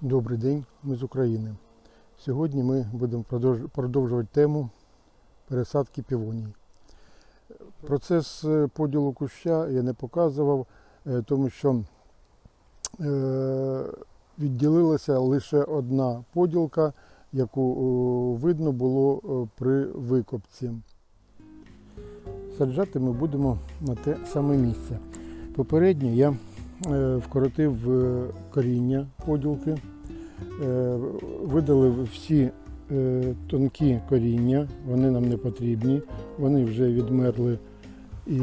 Добрий день, ми з України. Сьогодні ми будемо продовжувати тему пересадки півоній. Процес е, поділу куща я не показував, е, тому що е, відділилася лише одна поділка, яку видно було при викопці. Саджати ми будемо на те саме місце. Попередньо я е, вкоротив е, коріння поділки, е, видалив всі тонкі коріння, вони нам не потрібні, вони вже відмерли і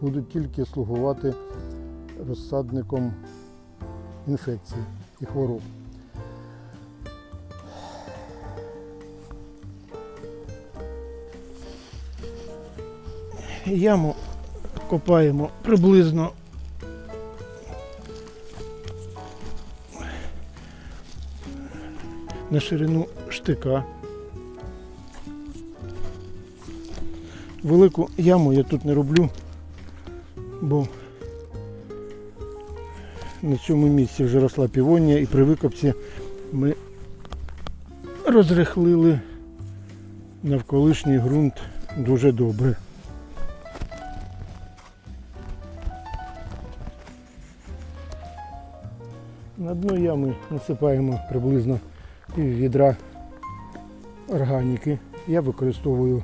будуть тільки слугувати розсадником інфекцій і хвороб. Яму копаємо приблизно на ширину штика. Велику яму я тут не роблю, бо на цьому місці вже росла півонія і при викопці ми розрихлили навколишній ґрунт дуже добре. На дно ями насипаємо приблизно пів відра органіки. Я використовую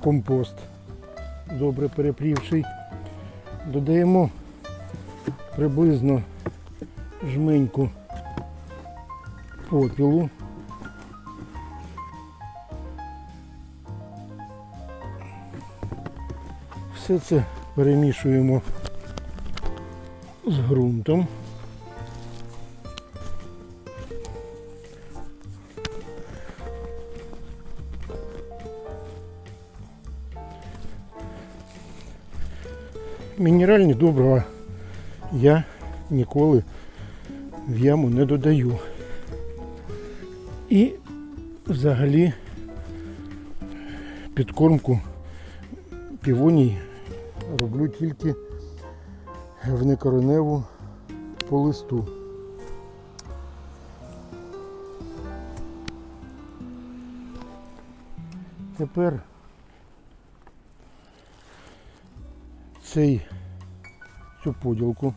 компост, добре перепрівший. Додаємо приблизно жменьку попілу. Все це перемішуємо з ґрунтом. Мінеральні добрива я ніколи в яму не додаю. І взагалі підкормку півоній роблю тільки в некореневу по листу. Тепер цей, цю поділку,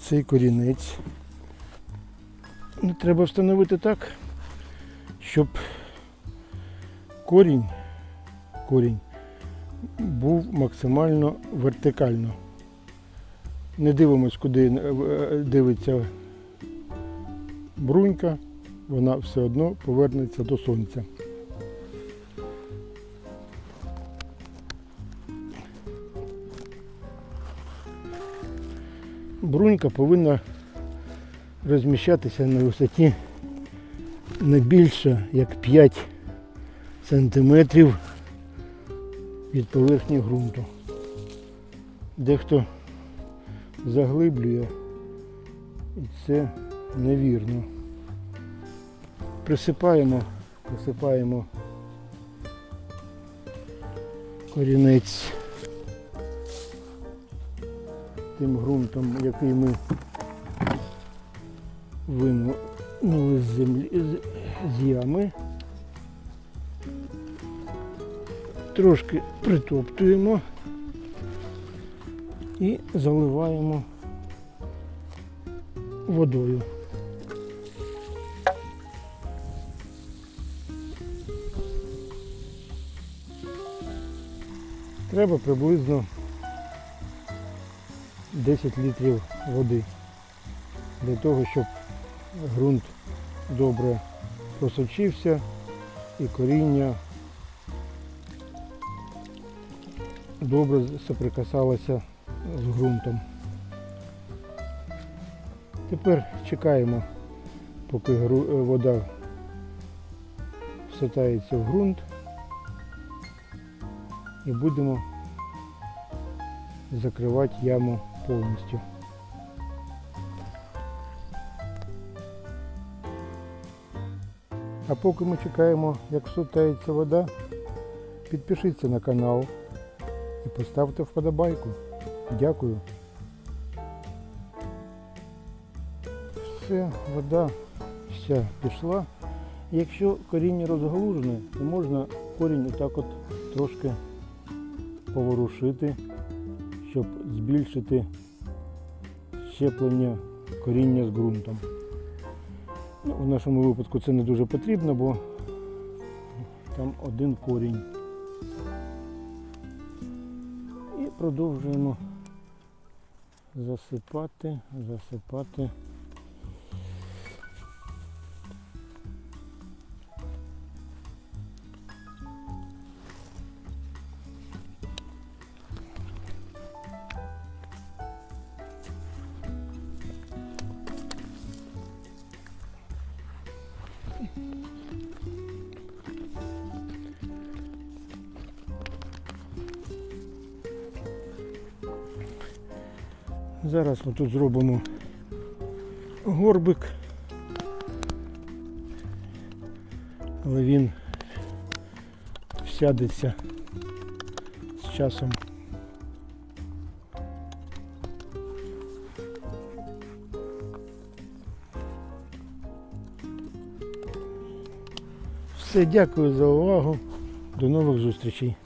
цей корінець треба встановити так, щоб корінь, корінь був максимально вертикально. Не дивимось, куди е, дивиться брунька, вона все одно повернеться до сонця. Брунька повинна розміщатися на висоті не більше як 5 сантиметрів від поверхні ґрунту. Дехто заглиблює і це невірно. Присипаємо, присипаємо корінець тим ґрунтом, який ми винули з землі з, ями. Трошки притоптуємо і заливаємо водою. Треба приблизно 10 літрів води для того, щоб ґрунт добре просочився і коріння добре соприкасалося з ґрунтом. Тепер чекаємо, поки е, вода всотається в ґрунт і будемо закривати яму повністю. А поки ми чекаємо, як сутається вода, підпишіться на канал і поставте вподобайку. Дякую. Все, вода вся пішла. Якщо коріння розгалужене, то можна корінь отак от трошки поворушити, щоб збільшити щеплення коріння з ґрунтом. Ну, в нашому випадку це не дуже потрібно, бо там один корінь. І продовжуємо засипати, засипати. Зараз ми тут зробимо горбик, але він всядеться з часом. Все, дякую за увагу. До нових зустрічей.